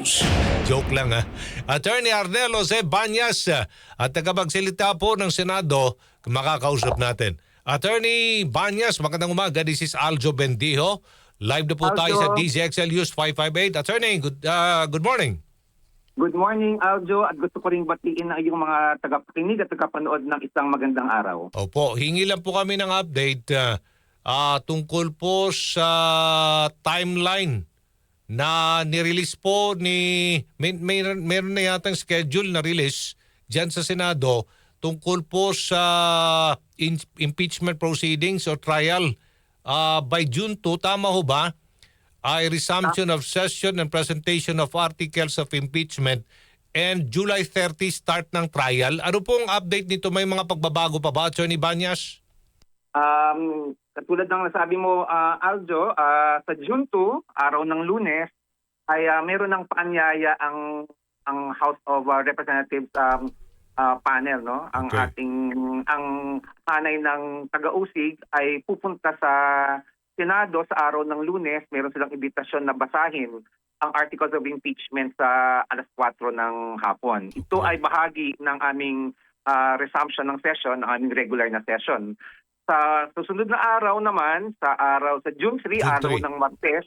News. Joke lang ha. Attorney Arnelo C. Banyas ah, at tagapagsalita po ng Senado, makakausap natin. Attorney Banyas, magandang umaga. This is Aljo Bendijo. Live na po tayo sa Aljo. DZXL News 558. Attorney, good, ah, good morning. Good morning, Aljo, at gusto ko ring batiin ang iyong mga tagapakinig at tagapanood ng isang magandang araw. Opo, hingi lang po kami ng update ah, ah, tungkol po sa timeline na nirelease po ni may, may meron na yatang schedule na release diyan sa Senado tungkol po sa in- impeachment proceedings or trial Ah, by June 2 tama ho ba ay resumption of session and presentation of articles of impeachment and July 30 start ng trial. Ano pong update nito? May mga pagbabago pa ba, Attorney Banyas? Um, katulad ng nasabi mo, ah, Aljo, ah, sa June 2, araw ng lunes, ay ah, meron ng paanyaya ang ang House of ah, Representatives um, ah, panel no ang Okay. ating ang hanay ng taga-usig ay pupunta sa Senado sa araw ng lunes meron silang imbitasyon na basahin ang articles of impeachment sa alas 4 ng hapon. Ito Okay. ay bahagi ng aming ah, resumption ng session, ng aming regular na session. Sa susunod na araw naman, sa araw sa June 3, June araw 3. ng Martes,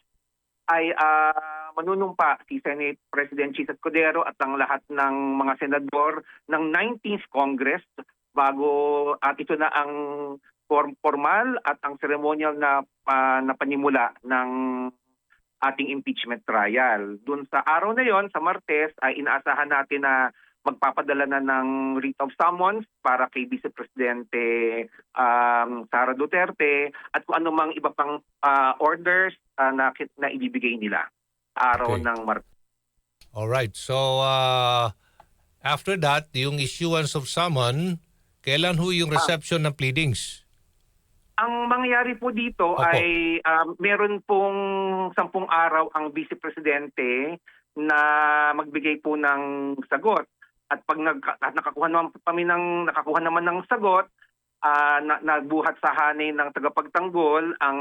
ay ah, manunumpa si Senate President Chis Escudero at ang lahat ng mga senador ng 19th Congress bago at ito na ang form, formal at ang ceremonial na ah, na panimula ng ating impeachment trial. Doon sa araw na yon, sa Martes, ay inaasahan natin na magpapadala na ng writ of summons para kay Vice Presidente um, Sara Duterte at kung anumang iba pang ah, orders ah, na, na ibibigay nila araw Okay. ng Martes. All right. So uh, after that, yung issuance of summon, kailan ho yung reception ng pleadings? Ang mangyayari po dito Opo. ay um, meron pong sampung araw ang Vice Presidente na magbigay po ng sagot. At pag nag, at nakakuha naman kami ng nakakuha naman ng sagot, ah, na, nagbuhat sa hanay ng tagapagtanggol ang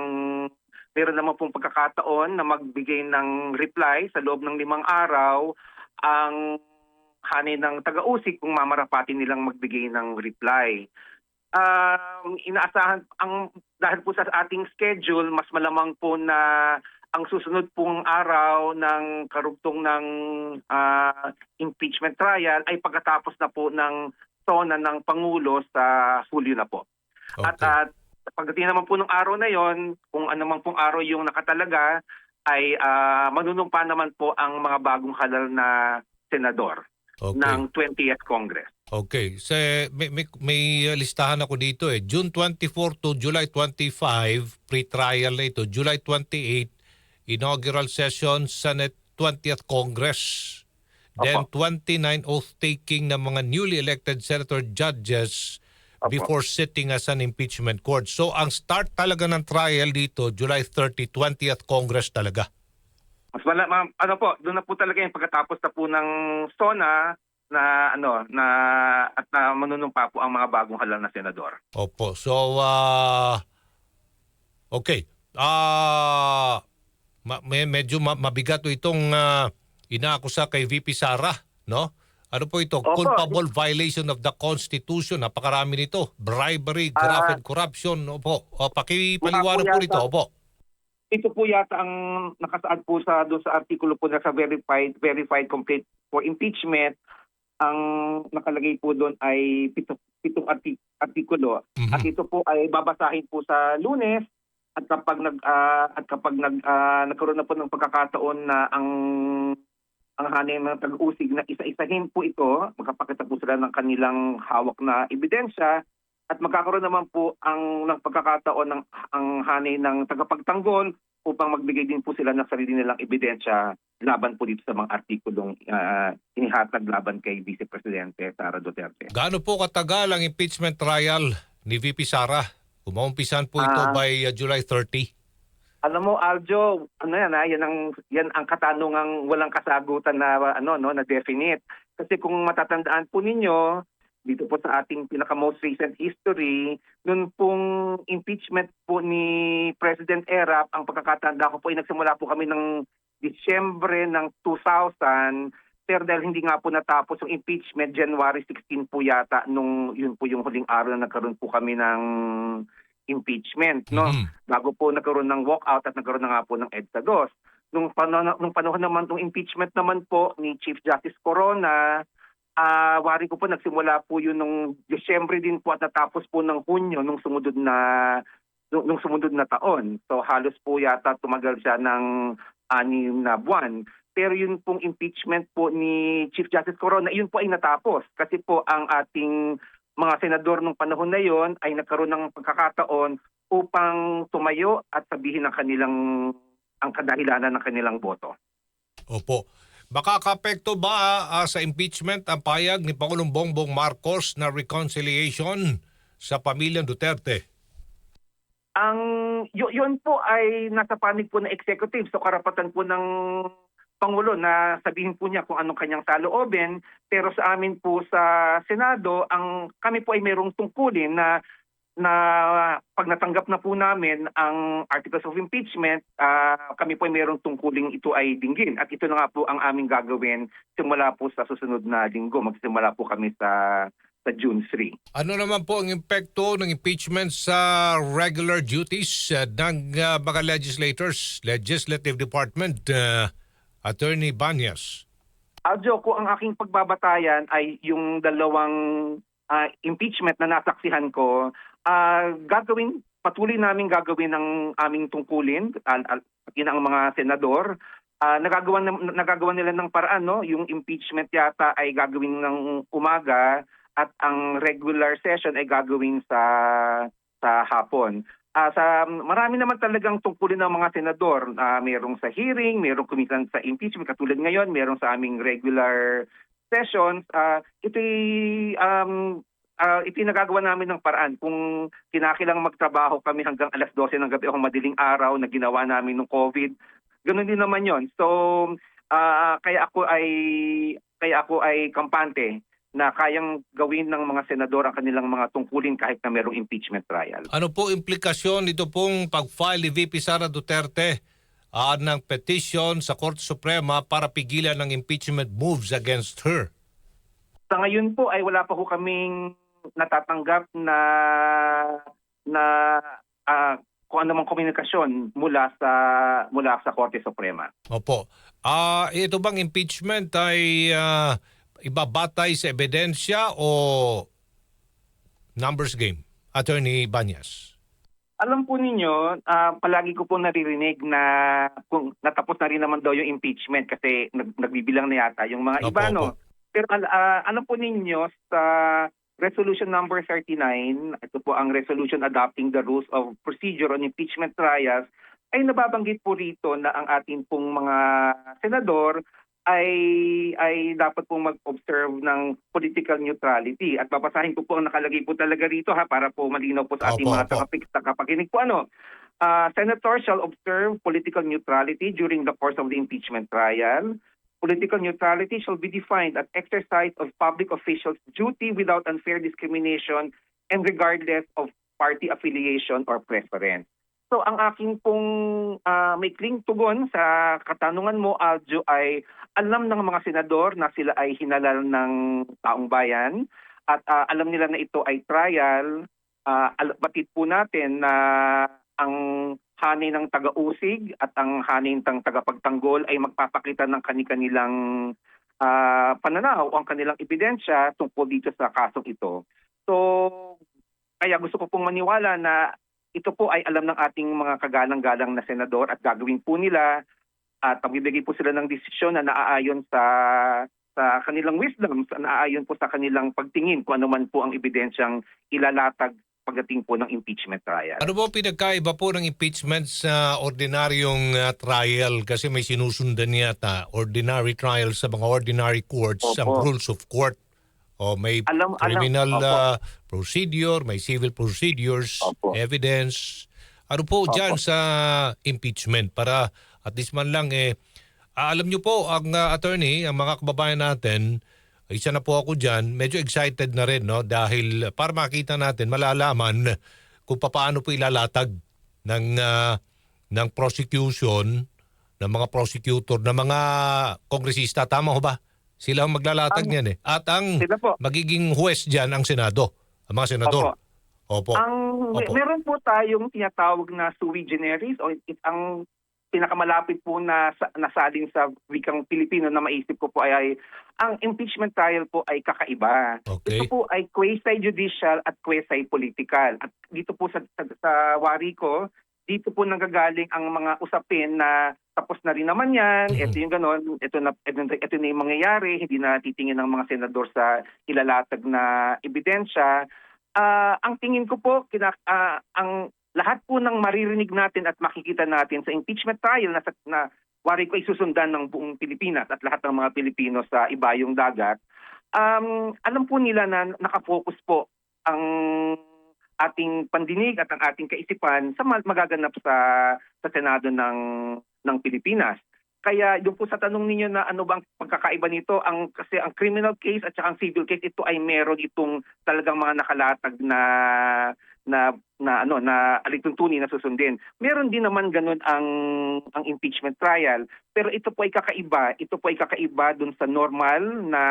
meron naman pong pagkakataon na magbigay ng reply sa loob ng limang araw ang hanay ng taga-usik kung mamarapatin nilang magbigay ng reply. Um, inaasahan ang dahil po sa ating schedule mas malamang po na ang susunod pong araw ng karugtong ng ah, impeachment trial ay pagkatapos na po ng sona ng pangulo sa Hulyo na po. At Okay. at pagdating naman po ng araw na yon, kung ano man pong araw yung nakatalaga ay ah, manunumpa naman po ang mga bagong halal na senador Okay. ng 20th Congress. Okay. So, may, may, may uh, listahan ako dito eh. June 24 to July 25, pre-trial na ito. July 28, inaugural session, Senate 20th Congress. Then 29, oath-taking ng mga newly elected senator judges Opo. before sitting as an impeachment court. So, ang start talaga ng trial dito, July 30, 20th Congress talaga. Mas wala, ma- ano po, doon na po talaga yung pagkatapos na po ng SONA na ano na at na manunumpa po ang mga bagong halal na senador. Opo. So, ah okay. Ah ma- medyo ma- mabigat to itong ah, inaakusa kay VP Sara, no? Ano po ito? Opo. Culpable violation of the Constitution. Napakarami nito. Bribery, Ah. graft and corruption. Opo. O, pakipaliwanag po nito. Opo. Ito po yata ang nakasaad po sa doon sa artikulo po na sa verified verified complete for impeachment ang nakalagay po doon ay pito, pitong arti- artikulo Mhm. at ito po ay babasahin po sa Lunes at kapag nag ah, at kapag nag ah, nagkaroon na po ng pagkakataon na ang ang hanay ng tag-usig na isa-isahin po ito, magkapakita po sila ng kanilang hawak na ebidensya at magkakaroon naman po ang ng pagkakataon ng ang hanay ng tagapagtanggol upang magbigay din po sila ng sarili nilang ebidensya laban po dito sa mga artikulong ah, inihatag laban kay Vice Presidente Sara Duterte. Gaano po katagal ang impeachment trial ni VP Sara? Umaumpisan po ito Ah. by ah, July 30. Alam mo Aljo, ano yan ha, yan ang yan ang katanungang walang kasagutan na ano no na definite. Kasi kung matatandaan po ninyo dito po sa ating pinaka most recent history, noon pong impeachment po ni President Erap, ang pagkakatanda ko po ay nagsimula po kami ng Disyembre ng 2000 pero dahil hindi nga po natapos yung impeachment, January 16 po yata nung yun po yung huling araw na nagkaroon po kami ng impeachment. No? Mhm. bago po nagkaroon ng walkout at nagkaroon na nga po ng EDSA 2. Nung, panon- nung panahon naman ng impeachment naman po ni Chief Justice Corona, ah wari ko po nagsimula po yun nung Desyembre din po at natapos po ng Hunyo nung sumunod na nung, nung sumunod na taon. So halos po yata tumagal siya ng anim na buwan. Pero yun pong impeachment po ni Chief Justice Corona, yun po ay natapos. Kasi po ang ating mga senador nung panahon na yon ay nagkaroon ng pagkakataon upang tumayo at sabihin ang kanilang ang kadahilanan ng kanilang boto. Opo. Makakapekto ba ah, sa impeachment ang payag ni Pangulong Bongbong Marcos na reconciliation sa pamilyang Duterte? Ang yun po ay nasa panig po ng executive so karapatan po ng Pangulo na sabihin po niya kung anong kanyang saloobin pero sa amin po sa Senado ang kami po ay mayroong tungkulin na na pag natanggap na po namin ang articles of impeachment, ah, kami po ay mayroong tungkuling ito ay dinggin. At ito na nga po ang aming gagawin simula po sa susunod na linggo. Magsimula po kami sa sa June 3. Ano naman po ang impekto ng impeachment sa regular duties ah, ng ah, mga legislators, Legislative Department, ah, Attorney Banyas? Aljo, kung ang aking pagbabatayan ay yung dalawang ah, impeachment na nasaksihan ko, ah, gagawin, patuloy namin gagawin ng aming tungkulin, al, al, pati ng mga senador, Ah, nagagawa, na- nagagawa nila ng paraan, no? yung impeachment yata ay gagawin ng umaga at ang regular session ay gagawin sa sa hapon. Ah, sa marami naman talagang tungkulin ng mga senador. Ah, merong sa hearing, merong kumisan sa impeachment katulad ngayon, merong sa aming regular sessions. Ah, ito'y um ah, ito'y nagagawa namin ng paraan. Kung kinakilang magtrabaho kami hanggang alas 12 ng gabi o madaling araw na ginawa namin ng COVID, ganun din naman 'yon. So ah, kaya ako ay kaya ako ay kampante na kayang gawin ng mga senador ang kanilang mga tungkulin kahit na merong impeachment trial. Ano po implikasyon nito pong pag-file ni VP Sara Duterte ah, ng petition sa Korte Suprema para pigilan ng impeachment moves against her? Sa ngayon po ay wala pa ho kaming natatanggap na na ah, kung ano mang komunikasyon mula sa mula sa Korte Suprema. Opo. Ah, ito bang impeachment ay ah, ibabatay sa ebidensya o numbers game? Attorney Banyas. Alam po ninyo, ah, palagi ko po naririnig na kung natapos na rin naman daw yung impeachment kasi nag, nagbibilang na yata yung mga Opo, iba, no? opo. Pero al- ah, alam po ninyo sa Resolution number 39, ito po ang resolution adopting the rules of procedure on impeachment trials, ay nababanggit po rito na ang ating pong mga senador ay ay dapat pong mag-observe ng political neutrality. At babasahin ko po ang nakalagay po talaga rito ha para po malinaw po sa ating Opo, mga takapik takapakinig po ano. Uh, Senators shall observe political neutrality during the course of the impeachment trial. Political neutrality shall be defined as exercise of public officials' duty without unfair discrimination and regardless of party affiliation or preference. So ang aking pong ah, maikling tugon sa katanungan mo, Aljo, ay alam ng mga senador na sila ay hinalal ng taong bayan at ah, alam nila na ito ay trial. Al- batid po natin na ang hanay ng taga-usig at ang hanay ng tagapagtanggol ay magpapakita ng kani-kanilang ah, pananaw ang kanilang ebidensya tungkol dito sa kasong ito. So, kaya gusto ko pong maniwala na ito po ay alam ng ating mga kagalang-galang na senador at gagawin po nila at magbibigay po sila ng desisyon na naaayon sa sa kanilang wisdom, sa naaayon po sa kanilang pagtingin kung ano man po ang ebidensyang ilalatag pagdating po ng impeachment trial. Ano po pinagkaiba po ng impeachment sa ordinaryong ah, trial? Kasi may sinusundan yata ordinary trial sa mga ordinary courts, Opo. ang rules of court. O may Alam- alam- criminal opo. ah, procedure, may civil procedures, Opo. evidence. Ano po Opo. dyan sa impeachment para at least man lang eh, ah, alam nyo po ang ah, attorney, ang mga kababayan natin, isa na po ako dyan, medyo excited na rin no dahil para makita natin, malalaman kung paano po ilalatag ng ah, ng prosecution ng mga prosecutor, ng mga kongresista. Tama ho ba? Sila ang maglalatag Ang- niyan eh. At ang magiging huwes dyan ang Senado. Ang mga senador. Opo. Ang Opo. meron po tayong tinatawag na sui generis o it, ang pinakamalapit po na sa, nasalin sa wikang Pilipino na maisip ko po ay, ay ang impeachment trial po ay kakaiba. Okay. Ito po ay quasi-judicial at quasi-political. At dito po sa, sa, sa wari ko, dito po nanggagaling ang mga usapin na tapos na rin naman yan, ito yung ganon, ito na, ito, ito na yung mangyayari, hindi na titingin ng mga senador sa ilalatag na ebidensya. Ah, ang tingin ko po, kina, ah, ang lahat po ng maririnig natin at makikita natin sa impeachment trial na, sa- na wari ko ay susundan ng buong Pilipinas at lahat ng mga Pilipino sa ibayong dagat, um, alam po nila na nakafocus po ang ating pandinig at ang ating kaisipan sa ma- magaganap sa sa Senado ng ng Pilipinas. Kaya yung po sa tanong ninyo na ano bang pagkakaiba nito, ang kasi ang criminal case at saka ang civil case ito ay meron itong talagang mga nakalatag na na na ano na alituntunin na susundin. Meron din naman ganun ang ang impeachment trial, pero ito po ay kakaiba. Ito po ay kakaiba dun sa normal na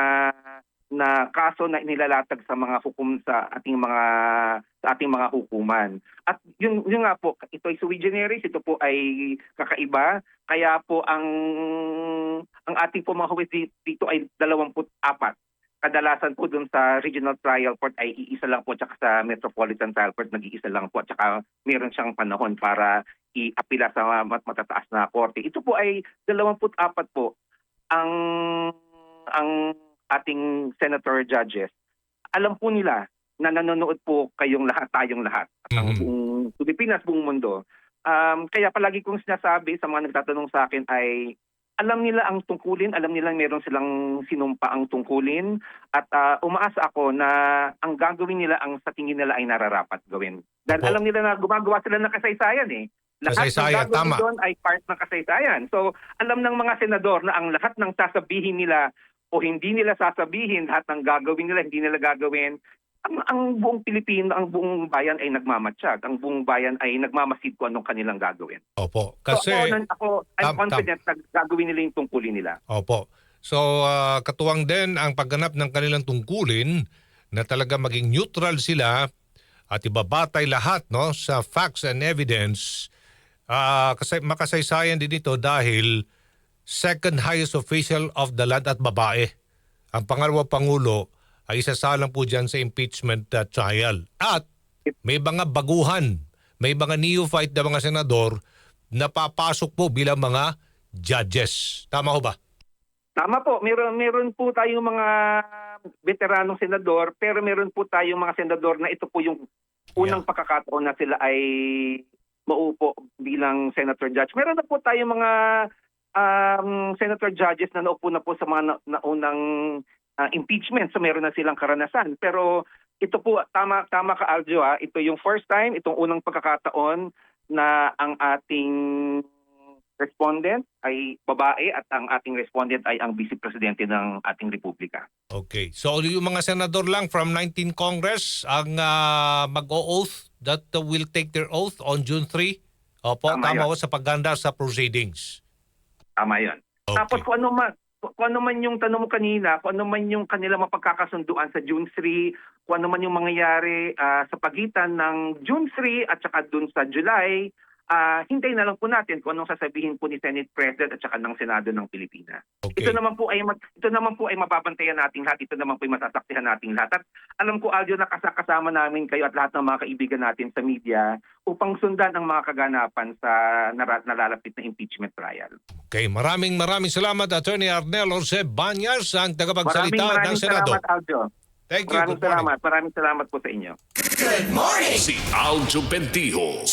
na kaso na inilalatag sa mga hukum sa ating mga sa ating mga hukuman. At yun, yun nga po, ito ay sui generis, ito po ay kakaiba. Kaya po ang ang ating po mga huwes di- dito ay 24. Kadalasan po dun sa regional trial court ay iisa lang po tsaka sa metropolitan trial court nag-iisa lang po tsaka meron siyang panahon para i-apila sa mat- matataas na korte. Ito po ay 24 po ang ang ating senator judges. Alam po nila na nanonood po kayong lahat, tayong lahat, at ang Mhm. buong Pilipinas, buong mundo. Um, kaya palagi kong sinasabi sa mga nagtatanong sa akin ay alam nila ang tungkulin, alam nila meron silang sinumpa ang tungkulin at ah, umaasa ako na ang gagawin nila ang sa tingin nila ay nararapat gawin. Dahil Opo. alam nila na gumagawa sila ng kasaysayan eh. Lahat Kasaysayan, ng gagawin tama. doon ay part ng kasaysayan. So alam ng mga senador na ang lahat ng sasabihin nila o hindi nila sasabihin, lahat ng gagawin nila, hindi nila gagawin, ang, ang buong Pilipino, ang buong bayan ay nagmamatsyag. Ang buong bayan ay nagmamasid kung anong kanilang gagawin. Opo. So Kasi, ako, nan- ako I'm Tam- confident na gagawin nila yung tungkulin nila. opo. So, ah, katuwang din ang pagganap ng kanilang tungkulin na talaga maging neutral sila at ibabatay lahat no sa facts and evidence. Ah, kasi makasaysayan din ito dahil second highest official of the land at babae. Ang pangalawang pangulo ay isasalang po dyan sa impeachment uh, trial. At may mga baguhan, may mga neophyte na mga senador na papasok po bilang mga judges. Tama ho ba? Tama po, meron meron po tayong mga veteranong senador, pero meron po tayong mga senador na ito po yung unang pagkakataon na sila ay maupo bilang senator judge. Meron na po tayong mga um, senator judges na naupo na po sa mga na- naunang uh, impeachment, so meron na silang karanasan. Pero ito po, tama, tama ka Aljo, ha? ito yung first time, itong unang pagkakataon na ang ating respondent ay babae at ang ating respondent ay ang vice presidente ng ating republika. Okay. So yung mga senador lang from 19 Congress ang ah, mag-o-oath that uh, will take their oath on June 3. Opo, Tama tama, ho sa pagganda sa proceedings. Tama 'yon. Okay. Tapos kung ano man kung ano man yung tanong mo kanina, kung ano man yung kanila mapagkakasunduan sa June 3, kung ano man yung mangyayari ah, sa pagitan ng June 3 at saka dun sa July, ah, hintayin na lang po natin kung anong sasabihin po ni Senate President at saka ng Senado ng Pilipinas. Okay. Ito naman po ay ito naman po ay mababantayan nating lahat. Ito naman po ay masasaksihan nating lahat. At alam ko Aljo na kas- kasama namin kayo at lahat ng mga kaibigan natin sa media upang sundan ang mga kaganapan sa nalalapit na impeachment trial. Okay, maraming maraming salamat Attorney Arnel Jose Banyas ang Maraming tagapagsalita ng maraming Senado. salamat Aljo. Thank you. Maraming Good morning. salamat. Maraming salamat po sa inyo. Si Aljo Bentijo